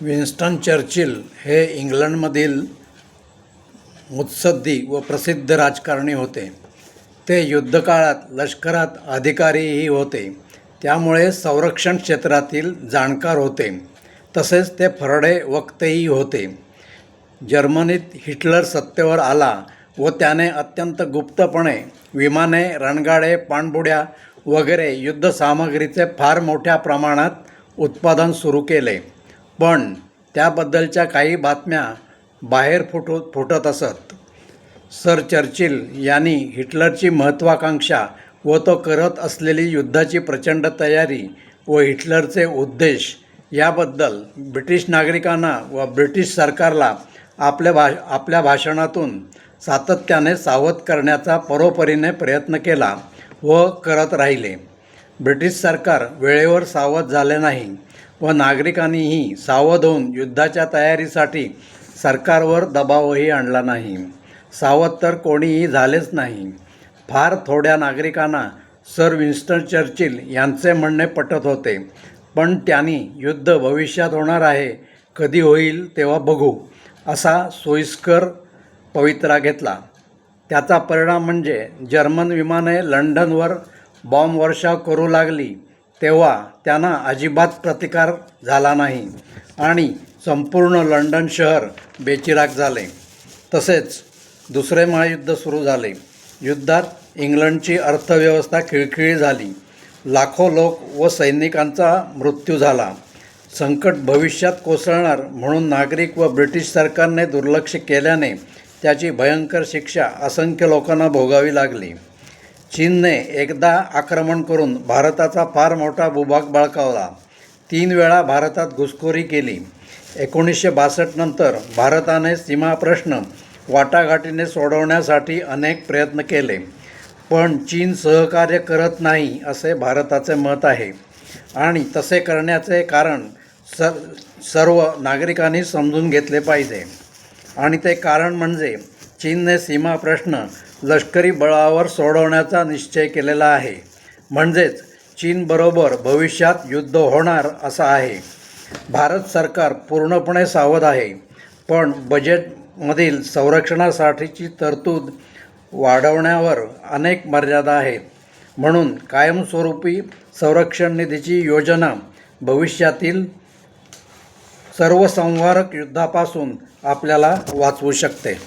Winston Churchill हे इंग्लंडमधील मुत्सद्दी व प्रसिद्ध राजकारणी होते. ते युद्धकाळात लष्करात अधिकारीही होते. त्यामुळे संरक्षण क्षेत्रातील जाणकार होते. तसेच ते फरडे वक्तेही होते. जर्मनीत हिटलर सत्तेवर आला व त्याने अत्यंत गुप्तपणे विमाने रणगाडे पाणबुड्या वगैरे युद्धसामग्रीचे फार मोठ्या प्रमाणात उत्पादन सुरू केले. पण त्याबद्दलच्या काही बातम्या बाहेर फुटू फुटत असत. सर चर्चिल यांनी हिटलरची महत्त्वाकांक्षा व तो करत असलेली युद्धाची प्रचंड तयारी व हिटलरचे उद्देश याबद्दल ब्रिटिश नागरिकांना व ब्रिटिश सरकारला आपल्या भा आपल्या भाषणातून सातत्याने सावध करण्याचा परोपरीने प्रयत्न केला व करत राहिले. ब्रिटिश सरकार वेळेवर सावध झाले नाही व नागरिकांनीही सावध होऊन युद्धाच्या तयारीसाठी सरकारवर दबावही आणला नाही. सावध तर कोणीही झालेच नाही. फार थोड्या नागरिकांना सर विन्स्टन चर्चिल यांचे म्हणणे पटत होते पण त्यांनी युद्ध भविष्यात होणार आहे कधी होईल तेव्हा बघू असा सोयीस्कर पवित्रा घेतला. त्याचा परिणाम म्हणजे जर्मन विमाने लंडनवर बॉम्बवर्षाव करू लागली तेव्हा त्यांना अजिबात प्रतिकार झाला नाही आणि संपूर्ण लंडन शहर बेचिराग झाले. तसेच दुसरे महायुद्ध सुरू झाले. युद्धात इंग्लंडची अर्थव्यवस्था खिळखिळी झाली. लाखो लोक व सैनिकांचा मृत्यू झाला. संकट भविष्यात कोसळणार म्हणून नागरिक व ब्रिटिश सरकारने दुर्लक्ष केल्याने त्याची भयंकर शिक्षा असंख्य लोकांना भोगावी लागली. चीनने एकदा आक्रमण करून भारताचा फार मोठा भूभाग बळकावला. तीन वेळा भारतात घुसखोरी केली. एकोणीसशे बासष्ट नंतर भारताने सीमाप्रश्न वाटाघाटीने सोडवण्यासाठी अनेक प्रयत्न केले. पण चीन सहकार्य करत नाही असे भारताचे मत आहे. आणि तसे करण्याचे कारण स सर्व नागरिकांनी समजून घेतले पाहिजे. आणि ते कारण म्हणजे चीनने सीमा प्रश्न लष्करी बळावर सोडवण्याचा निश्चय केलेला आहे. म्हणजेच चीनबरोबर भविष्यात युद्ध होणार असं आहे. भारत सरकार पूर्णपणे सावध आहे. पण बजेटमधील संरक्षणासाठीची तरतूद वाढवण्यावर अनेक मर्यादा आहेत. म्हणून कायमस्वरूपी संरक्षण निधीची योजना भविष्यातील सर्वसंहारक युद्धापासून आपल्याला वाचवू शकते.